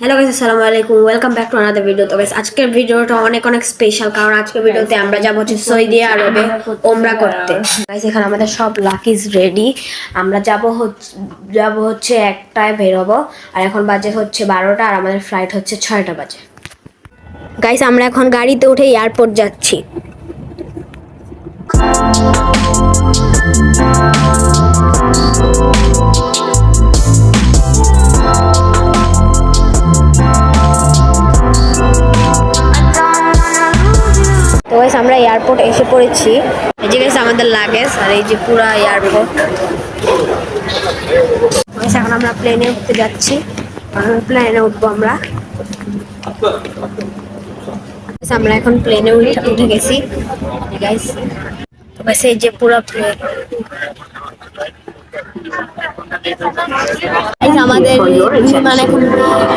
Hello guys আসসালামু আলাইকুম welcome back to another video তো গাইস আজকের ভিডিওটা অনেক অনেক স্পেশাল কারণ আজকের ভিডিওতে আমরা যাব হচ্ছে সৌদি আরবে ওমরা করতে। গাইস এখানে আমাদের সব লাকিজ রেডি আমরা যাব হচ্ছে যাব হচ্ছে একটায় বেরোবো। আর এখন বাজে হচ্ছে বারোটা আর আমাদের ফ্লাইট হচ্ছে ছয়টা বাজে। গাইস আমরা এখন গাড়িতে উঠে এয়ারপোর্ট যাচ্ছি। আমরা এয়ারপোর্ট এসে পড়েছি। এই যে গাইস আমাদের লাগেজ আর এই যে পুরো এয়ারপোর্ট এখন আমরা প্লেনে উঠতে যাচ্ছি। প্লেনে উঠবো আমরা। আমরা এখন প্লেনে উঠে গেছি। এই যে পুরো প্লেন আমাদের বিমান এখন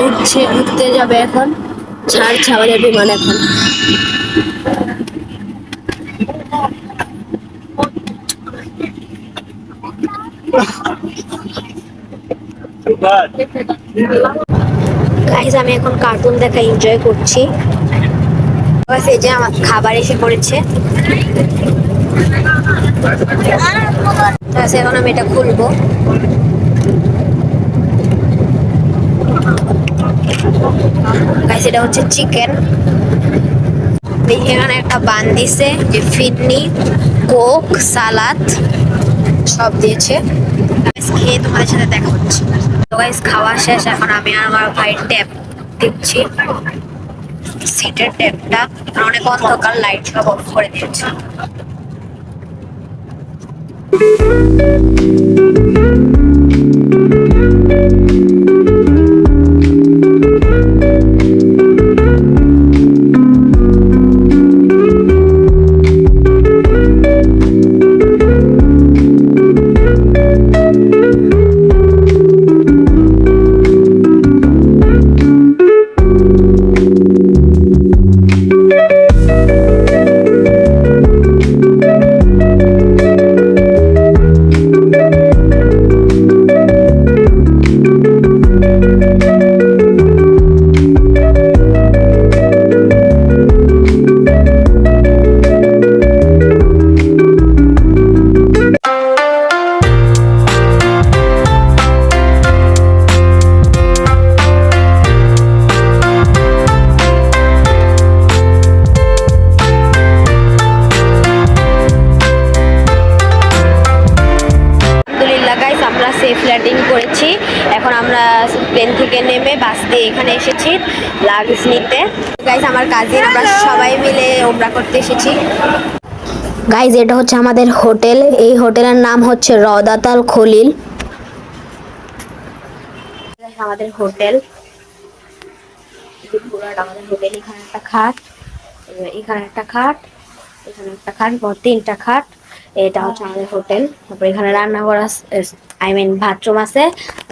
উঠছে, উঠতে যাবে এখন। ছাড়ছে আমাদের বিমান এখন। গাইজ আমি এখন কার্টুন দেখা এনজয় করছি। এই যে আমার খাবার এসে পড়েছে। এখন আমি এটা খুলবো। গাইস এটা হচ্ছে চিকেন এখানে একটা বান দিছে ফিডনি কোক সালাদ সব দিয়েছে। Guys, খেয়ে তোমাদের সাথে দেখা হচ্ছে। তো গাইস খাওয়া শেষ এখন আমি আর আমার ভাই ট্যাপ দিচ্ছি। সিটের ট্যাপটা অনেক অন্ধকার লাইট সব অফ করে দিয়েছে। আলহামদুলিল্লাহ আমরা করেছি। এখন আমরা প্লেন থেকে নেমে বাস দিয়ে এখানে এসেছি লাগেজ নিতে। গাইস আমার কাজিন আমরা সবাই মিলে ওমরা করতে এসেছি। গাইজ এটা হচ্ছে আমাদের হোটেল। এই হোটেলের নাম হচ্ছে রদাতাল খলিল। আমাদের হোটেল। আমাদের হোটেল। এখানে একটা খাট, এখানে একটা খাট, এখানে একটা খাট তিনটা খাট। এটা হচ্ছে আমাদের হোটেল। তারপর এখানে রান্নাঘর আই মিন বাথরুম আছে,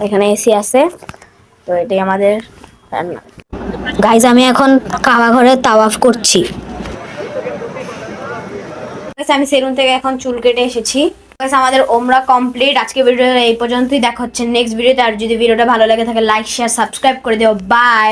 এখানে এসি আছে। তো এটাই আমাদের রান্না। গাইজ আমি এখন কাবা ঘরে তাওয়াফ করছি। আমি সেলুন থেকে এখন চুল কেটে এসেছি। আমাদের ওমরা কমপ্লিট আজকে ভিডিও এই পর্যন্তই। দেখা হচ্ছে নেক্সট ভিডিওতে আর যদি ভিডিওটা ভালো লাগে থাকে লাইক শেয়ার সাবস্ক্রাইব করে দিও। বাই